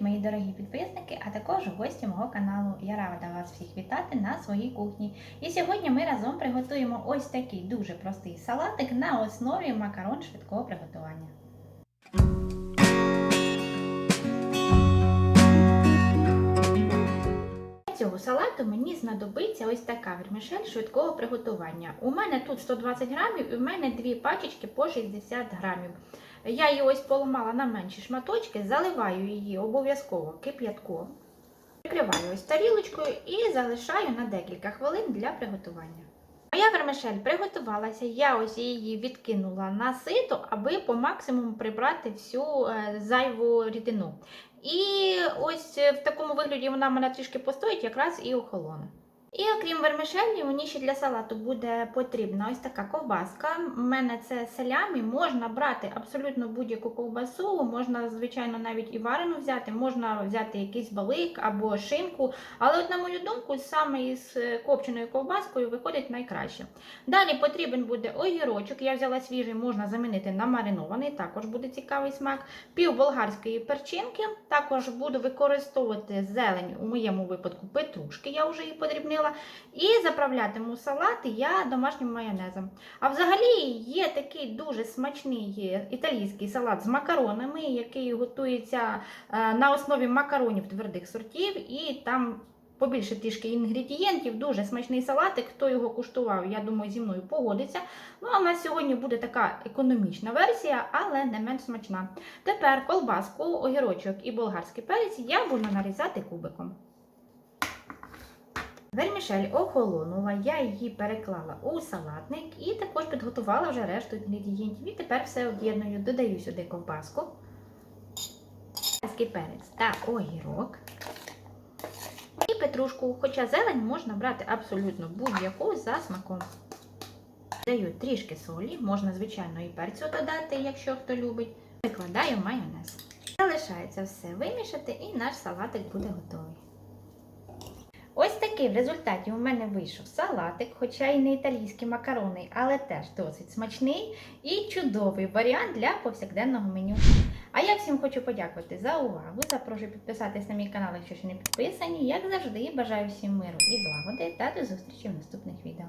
дорогі підписники, а також гості мого каналу. Я рада вас всіх вітати на своїй кухні. І сьогодні ми разом приготуємо ось такий дуже простий салатик на основі макарон швидкого приготування. Цього салату мені знадобиться ось така вермішель швидкого приготування. У мене тут 120 грамів і в мене дві пачечки по 60 грамів. Я її ось поламала на менші шматочки, заливаю її обов'язково кип'ятком, прикриваю ось тарілочкою і залишаю на декілька хвилин для приготування. Моя вермишель приготувалася, я ось її відкинула на сито, аби по максимуму прибрати всю е, зайву рідину. І ось е, в такому вигляді вона мене трішки постоїть, якраз і охолоне. І окрім вермишелі, мені ще для салату буде потрібна ось така ковбаска. У мене це салямі. Можна брати абсолютно будь-яку ковбасу, можна, звичайно, навіть і варену взяти, можна взяти якийсь балик або шинку. Але, от, на мою думку, саме із е, копченою ковбаскою виходить найкраще. Далі потрібен буде огірочок. Я взяла свіжий, можна замінити на маринований, також буде цікавий смак. Пів болгарської перчинки. Також буду використовувати зелень, у моєму випадку петрушки, я вже її подрібнила. І заправлятиму салати я домашнім майонезом. А взагалі є такий дуже смачний італійський салат з макаронами, який готується е, на основі макаронів твердих сортів, і там побільше трішки інгредієнтів, дуже смачний салатик. Хто його куштував, я думаю, зі мною погодиться. Ну, а в нас сьогодні буде така економічна версія, але не менш смачна. Тепер колбаску, огірочок і болгарський перець я буду нарізати кубиком. Вермішель охолонула, я її переклала у салатник і також підготувала вже решту інгредієнтів. І тепер все об'єдную, додаю сюди ковбаску, перець та огірок. І петрушку, хоча зелень можна брати абсолютно будь-яку за смаком. Даю трішки солі, можна, звичайно, і перцю додати, якщо хто любить. Викладаю майонез. Залишається все вимішати, і наш салатик буде готовий. Такий в результаті у мене вийшов салатик, хоча й не італійський макарони, але теж досить смачний і чудовий варіант для повсякденного меню. А я всім хочу подякувати за увагу. Запрошую підписатись на мій канал, якщо ще не підписані. Як завжди, бажаю всім миру і злагоди та до зустрічі в наступних відео.